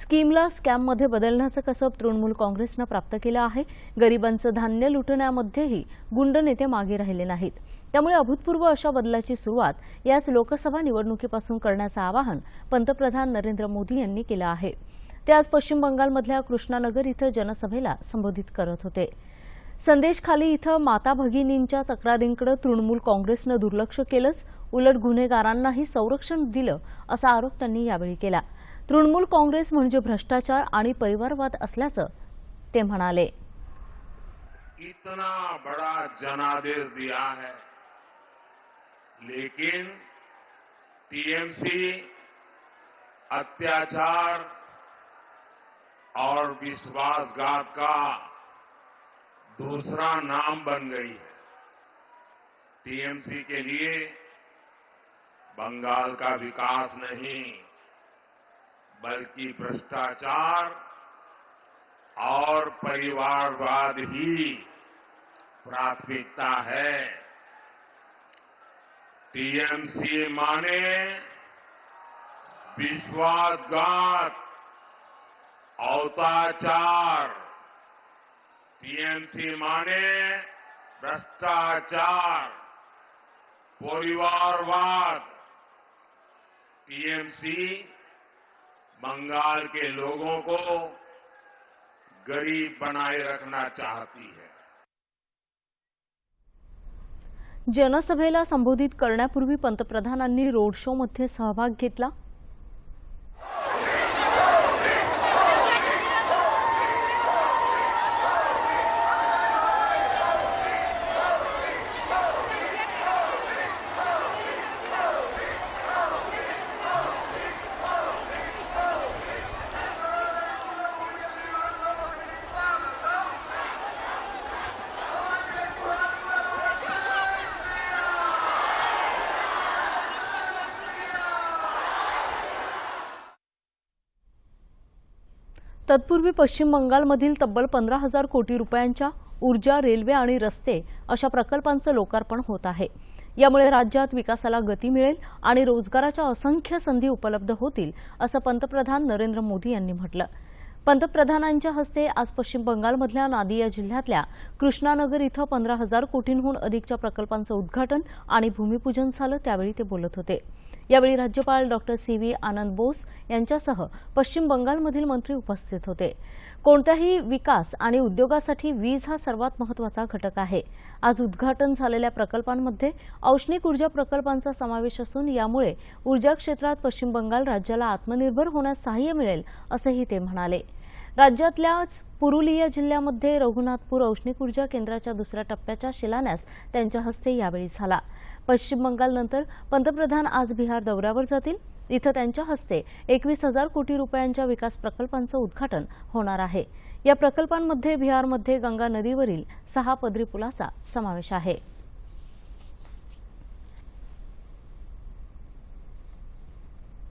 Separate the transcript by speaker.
Speaker 1: स्कीमला स्कॅममध्ये बदलण्याचं कसब तृणमूल काँग्रेसनं प्राप्त केलं आहे. गरिबांचं धान्य लुटण्यामध्येही गुंड नेते मागे राहिले नाहीत. त्यामुळे अभूतपूर्व अशा बदलाची सुरुवात याच लोकसभा निवडणुकीपासून करण्याचं आवाहन पंतप्रधान नरेंद्र मोदी यांनी केलं आहे. ते आज पश्चिम बंगालमधल्या कृष्णानगर इथं जनसभेला संबोधित करत होते. संदेशखाली इथं माता भगिनींच्या तक्रारींकडे तृणमूल काँग्रेसनं दुर्लक्ष केलंच उलट गुन्हेगारांनाही संरक्षण दिलं असा आरोप त्यांनी यावेळी केला. तृणमूल काँग्रेस म्हणजे भ्रष्टाचार आणि परिवारवाद असल्याचं ते म्हणाले.
Speaker 2: इतना बड़ा जनादेश दिया है. लेकिन टीएमसी अत्याचार और विश्वासघात का दूसरा नाम बन गई है। टीएमसी के लिए बंगाल का विकास नहीं बल्कि भ्रष्टाचार और परिवारवाद ही प्राथमिकता है। टीएमसी माने विश्वासघात अवताचार टीएमसी माने भ्रष्टाचार, परिवारवाद। टीएमसी बंगाल के लोगों को गरीब बनाए रखना चाहती है।
Speaker 1: जनसभेला संबोधित करण्यापूर्वी पंतप्रधानांनी रोड शो मध्ये सहभाग घेतला. तत्पूर्वी पश्चिम बंगालमधील तब्बल पंधरा हजार कोटी रुपयांच्या ऊर्जा रेल्वे आणि रस्ते अशा प्रकल्पांचं लोकार्पण होत आहे. यामुळे राज्यात विकासाला गती मिळेल आणि रोजगाराच्या असंख्य संधी उपलब्ध होतील असं पंतप्रधान नरेंद्र मोदी यांनी म्हटलं. पंतप्रधानांच्या हस्ते आज पश्चिम बंगालमधल्या नादिया जिल्ह्यातल्या कृष्णानगर इथं पंधरा हजार कोटींहून अधिकच्या प्रकल्पांचं उद्घाटन आणि भूमिपूजन झालं त्यावेळी ते बोलत होते. यावेळी राज्यपाल doctor C V Ananda Bose यांच्यासह पश्चिम बंगालमधील मंत्री उपस्थित होते. कोणत्याही विकास आणि उद्योगासाठी वीज हा सर्वात महत्त्वाचा घटक आहे. आज उद्घाटन झालेल्या प्रकल्पांमध्ये औष्णिक ऊर्जा प्रकल्पांचा समावेश असून यामुळे ऊर्जा क्षेत्रात पश्चिम बंगाल राज्याला आत्मनिर्भर होण्यास सहाय्य मिळेल असंही ते म्हणाले. राज्यातल्याच पुरुलिया जिल्ह्यामध्ये रघुनाथपूर औष्णिक ऊर्जा केंद्राच्या दुसऱ्या टप्प्याचा शिलान्यास त्यांच्या हस्ते यावेळी झाला. पश्चिम बंगालनंतर पंतप्रधान आज बिहार दौऱ्यावर जातील. इथं त्यांच्या हस्ते एकवीस हजार कोटी रुपयांच्या विकास प्रकल्पांचं उद्घाटन होणार आहे. या प्रकल्पांमध्ये बिहारमध्ये गंगा नदीवरील सहा पदरी पुलाचा समावेश आहे.